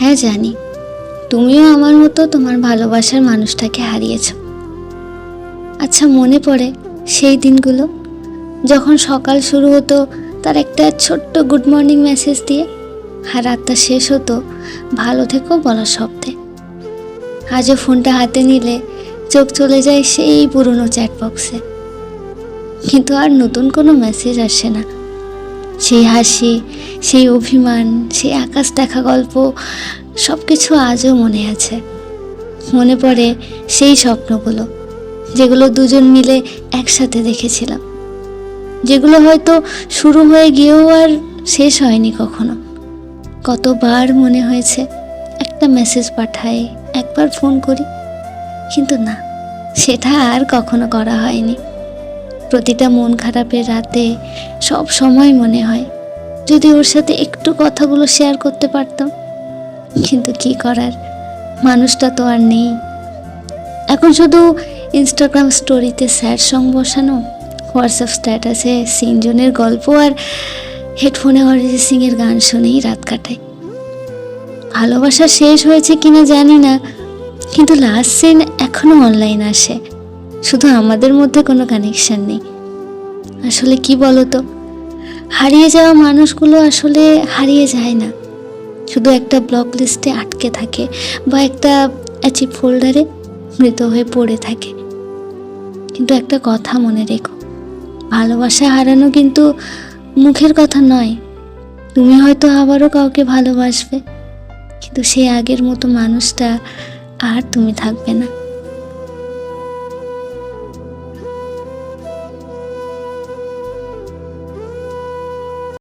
হ্যাঁ জানি। তুমিও আমার মতো তোমার ভালোবাসার মানুষটাকে হারিয়েছ। আচ্ছা মনে পড়ে সেই দিনগুলো, যখন সকাল শুরু হতো তার একটা ছোট্ট গুড মর্নিং মেসেজ দিয়ে আর রাতটা শেষ হতো ভালো থেকো বলার শব্দে। আজও ফোনটা হাতে নিলে চোখ চলে যায় সেই পুরনো চ্যাট বক্সে কিন্তু আর নতুন কোনো মেসেজ আসে না। সেই হাসি, সেই অভিমান, সেই আকাশ দেখা গল্প সব কিছু আজও মনে আছে। মনে পড়ে সেই স্বপ্নগুলো, যেগুলো দুজন মিলে একসাথে দেখেছিলাম। যেগুলো হয়তো শুরু হয়ে গিয়েও আর শেষ হয়নি কখনো। কতবার মনে হয়েছে, একটা মেসেজ পাঠাই, একবার ফোন করি, কিন্তু না, সেটা আর কখনো করা হয়নি। প্রতিটা মন খারাপের রাতে সব সময় মনে হয়, যদি ওর সাথে একটু কথাগুলো শেয়ার করতে পারতাম। কিন্তু কি করার? মানুষটা তো আর নেই। এখন শুধু ইনস্টাগ্রাম স্টোরিতে স্যার সং বসানো হোয়াটসঅ্যাপ স্ট্যাটাসে সিনজনের গল্প আর হেডফোনে অরিজিৎ সিংয়ের গান শুনেই রাত কাটাই। ভালোবাসা শেষ হয়েছে কিনা জানি না, কিন্তু লাস্ট সিন এখনও অনলাইন আসে। শুধু আমাদের মধ্যে কোনো কানেকশন নেই। আসলে কি বলতো? হারিয়ে যাওয়া মানুষগুলো আসলে হারিয়ে যায় না। শুধু একটা ব্লক লিস্টে আটকে থাকে বা একটা অ্যাচিভ ফোল্ডারে মৃত হয়ে পড়ে থাকে। কিন্তু একটা কথা মনে রেখো, ভালোবাসা হারানো কিন্তু মুখের কথা নয়। তুমি হয়তো আবারও কাউকে ভালোবাসবে, কিন্তু সে আগের মতো মানুষটা আর তুমি থাকবে না।